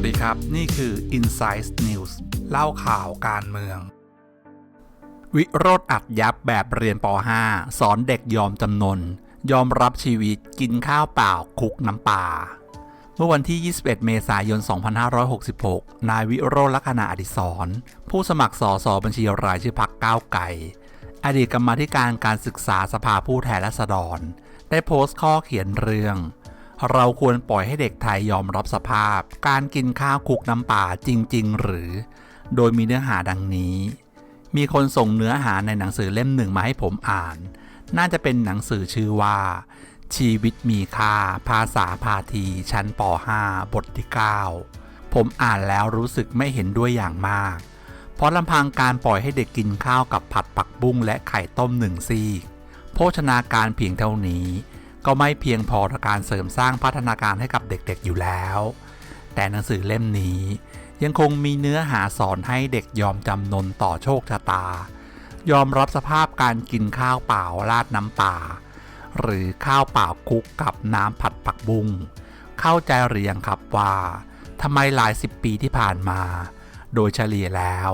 ัสดีครับ นี่คือ Insight News เล่าข่าวการเมือง วิโรธอัดยับแบบเรียนป .5 สอนเด็กยอมจำนน ยอมรับชีวิตกินข้าวเปล่าคุกน้ำปลาเมื่อวันที่ 21 เมษายน 2566 นายวิโรธลักษณะอดิศรผู้สมัครสอสอบัญชีรายชื่อพักก้าวไก่ อดีตกรรมาธิการการศึกษาสภาผู้แทนราษฎร ได้โพสต์ข้อเขียนเรื่อง เราควรปล่อยให้เด็กไทยยอมรับสภาพ การกินข้าวคุกน้ำป่าจริง ๆ หรือ โดยมีเนื้อหาดังนี้ มีคนส่งเนื้อหาในหนังสือเล่มหนึ่งมาให้ผมอ่าน น่าจะเป็นหนังสือชื่อว่า ชีวิตมีค่า ภาษาพาทีชั้นป .5 บทที่ 9 ผมอ่านแล้วรู้สึกไม่เห็นด้วยอย่างมาก เพราะลำพังการปล่อยให้เด็กกินข้าวกับผัดปักบุ้งและไข่ต้มหนึ่งซีกโภชนาการเพียงเท่านี้ ก็ไม่เพียงพอต่อการเสริมสร้างพัฒนาการให้กับเด็กๆอยู่แล้ว แต่หนังสือเล่มนี้ยังคงมีเนื้อหาสอนให้เด็กยอมจำนนต่อโชคชะตา ยอมรับสภาพการกินข้าวเปล่าราดน้ำปลาหรือข้าวเปล่าคลุกกับน้ำผัดผักบุ้งเข้าใจหรือยังครับว่าทำไมหลายสิบปีที่ผ่านมา โดยเฉลี่ยแล้ว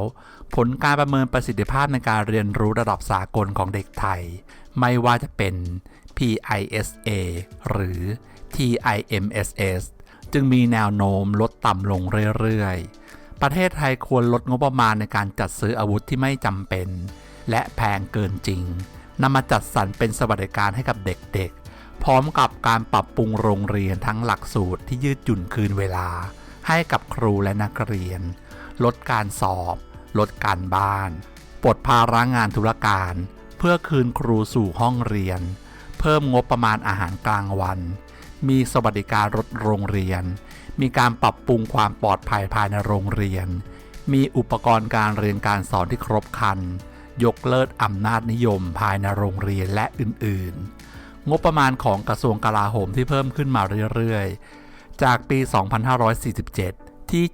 ผลการประเมินประสิทธิภาพในการเรียนรู้ระดับสากลของเด็กไทย ไม่ว่าจะเป็น PISA หรือ TIMSS จึงมีแนวโน้มลดต่ำลงเรื่อยๆ ประเทศไทยควรลดงบประมาณในการจัดซื้ออาวุธที่ไม่จำเป็น และแพงเกินจริงนำมาจัดสรรเป็นสวัสดิการให้กับเด็กๆ พร้อมกับการปรับปรุงโรงเรียนทั้งหลักสูตรที่ยืดหยุ่นคืนเวลา ให้กับครูและนักเรียน ลดการสอบ ลดการบ้าน ปลดภาระงานธุรการ เพื่อคืนครูสู่ห้องเรียน พิ่มงบประมาณอาหารกลางวัน มีสวัสดิการรถโรงเรียน มีการปรับปรุงความปลอดภัยภายในโรงเรียน มีอุปกรณ์การเรียนการสอนที่ครบครัน ยกเลิกอำนาจนิยมภายในโรงเรียนและอื่นๆ งบประมาณของกระทรวงกลาโหมที่เพิ่มขึ้นมาเรื่อยๆ จากปี 2547 ที่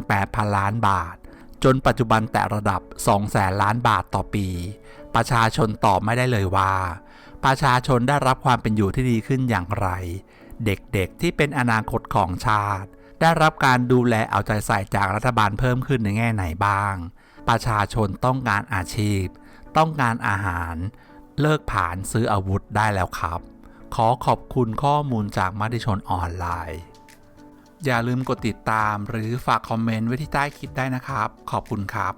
78,000 ล้านบาท จนปัจจุบันแตะระดับ2แสนล้านบาทต่อปี ประชาชนตอบไม่ได้เลยว่า ประชาชนได้รับความเป็นอยู่ที่ดีขึ้นอย่างไร เด็กๆที่เป็นอนาคตของชาติ ได้รับการดูแลเอาใจใส่จากรัฐบาลเพิ่มขึ้นในแง่ไหนบ้าง ประชาชนต้องการอาชีพ ต้องการอาหาร เลิกผ่านซื้ออาวุธได้แล้วครับ ขอขอบคุณข้อมูลจากมติชนออนไลน์ อย่าลืมกดติดตามหรือฝากคอมเมนต์ไว้ที่ใต้คลิปได้นะครับ ขอบคุณครับ